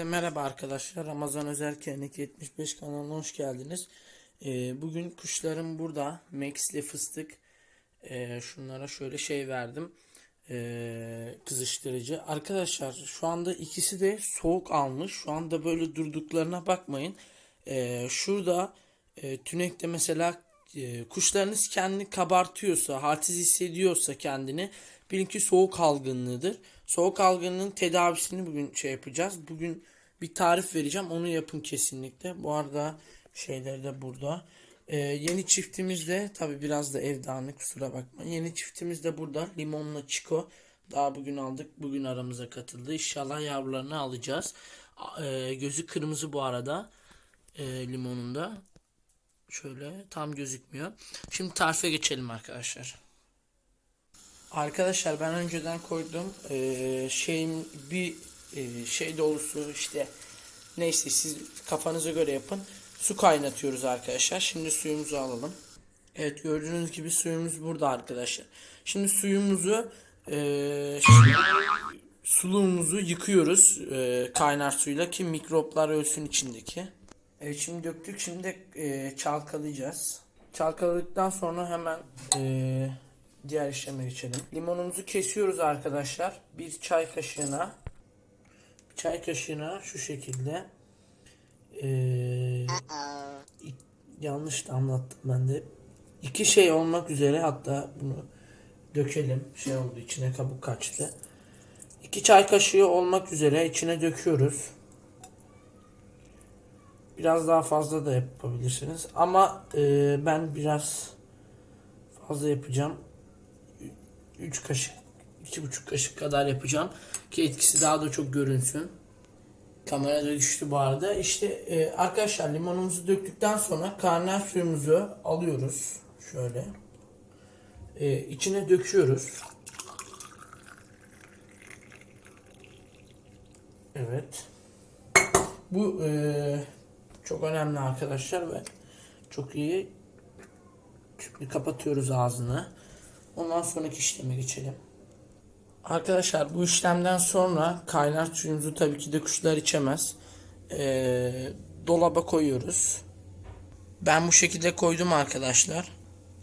Herkese merhaba arkadaşlar. Ramazan Özel Kenek 75 kanalına hoş geldiniz. Ee, bugün kuşlarım burada. Max ile fıstık. Ee, şunlara şöyle şey verdim. Ee, kızıştırıcı. Arkadaşlar şu anda ikisi de soğuk almış. Şu anda böyle durduklarına bakmayın. Ee, şurada e, tünekte mesela e, kuşlarınız kendini kabartıyorsa, halsiz hissediyorsa kendini bilin ki soğuk algınlığıdır. Soğuk algınlığının tedavisini bugün şey yapacağız. Bugün bir tarif vereceğim. Onu yapın kesinlikle. Bu arada şeyleri de burada. Ee, yeni çiftimiz de tabi biraz da ev dağınık kusura bakma. Yeni çiftimiz de burada. Limonla Çiko. Daha bugün aldık. Bugün aramıza katıldı. İnşallah yavrularını alacağız. A- e, gözü kırmızı bu arada. E, limonunda. Şöyle tam gözükmüyor. Şimdi tarife geçelim arkadaşlar. Arkadaşlar ben önceden koydum ee, şeyim bir e, şey dolusu işte neyse siz kafanıza göre yapın. Su kaynatıyoruz arkadaşlar. Şimdi suyumuzu alalım. Evet gördüğünüz gibi suyumuz burada arkadaşlar. Şimdi suyumuzu e, şimdi suluğumuzu yıkıyoruz e, kaynar suyla ki mikroplar ölsün içindeki. Evet şimdi döktük şimdi e, çalkalayacağız. Çalkaladıktan sonra hemen e, diğer işleme geçelim. Limonumuzu kesiyoruz arkadaşlar. Bir çay kaşığına bir çay kaşığına şu şekilde e, yanlış da anlattım ben de. İki şey olmak üzere hatta bunu dökelim. Şey oldu içine kabuk kaçtı. İki çay kaşığı olmak üzere içine döküyoruz. Biraz daha fazla da yapabilirsiniz. Ama e, ben biraz fazla yapacağım. 3 kaşık, 2,5 kaşık kadar yapacağım. Ki etkisi daha da çok görünsün. Kamerada düştü bu arada. İşte e, arkadaşlar limonumuzu döktükten sonra kaynar suyumuzu alıyoruz. Şöyle. E, içine döküyoruz. Evet. Bu e, çok önemli arkadaşlar ve çok iyi. Şimdi kapatıyoruz ağzını. Ondan sonraki işleme geçelim. Arkadaşlar bu işlemden sonra kaynar suyumuzu tabii ki de kuşlar içemez. Ee, dolaba koyuyoruz. Ben bu şekilde koydum arkadaşlar.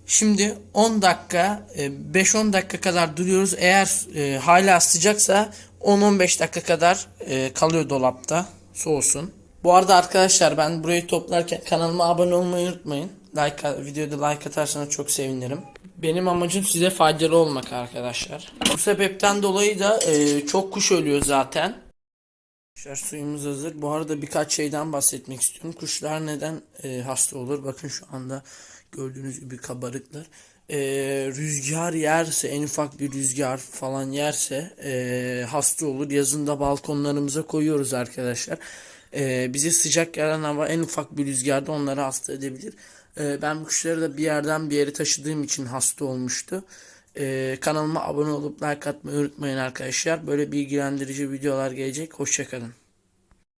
Şimdi 10 dakika, e, 5-10 dakika kadar duruyoruz. Eğer e, hala sıcaksa 10-15 dakika kadar e, kalıyor dolapta. Soğusun. Bu arada arkadaşlar ben burayı toplarken kanalıma abone olmayı unutmayın. Like, videoda like atarsanız çok sevinirim. Benim amacım size faydalı olmak arkadaşlar. Bu sebepten dolayı da e, çok kuş ölüyor zaten. Arkadaşlar suyumuz hazır. Bu arada birkaç şeyden bahsetmek istiyorum. Kuşlar neden e, hasta olur? Bakın şu anda gördüğünüz gibi kabarıklar. E, rüzgar yerse, en ufak bir rüzgar falan yerse e, hasta olur. Yazında balkonlarımıza koyuyoruz arkadaşlar. E, bize sıcak gelen hava en ufak bir rüzgarda onları hasta edebilir. E, ben bu kuşları da bir yerden bir yere taşıdığım için hasta olmuştu. E, kanalıma abone olup like atmayı unutmayın arkadaşlar. Böyle bilgilendirici videolar gelecek. Hoşçakalın.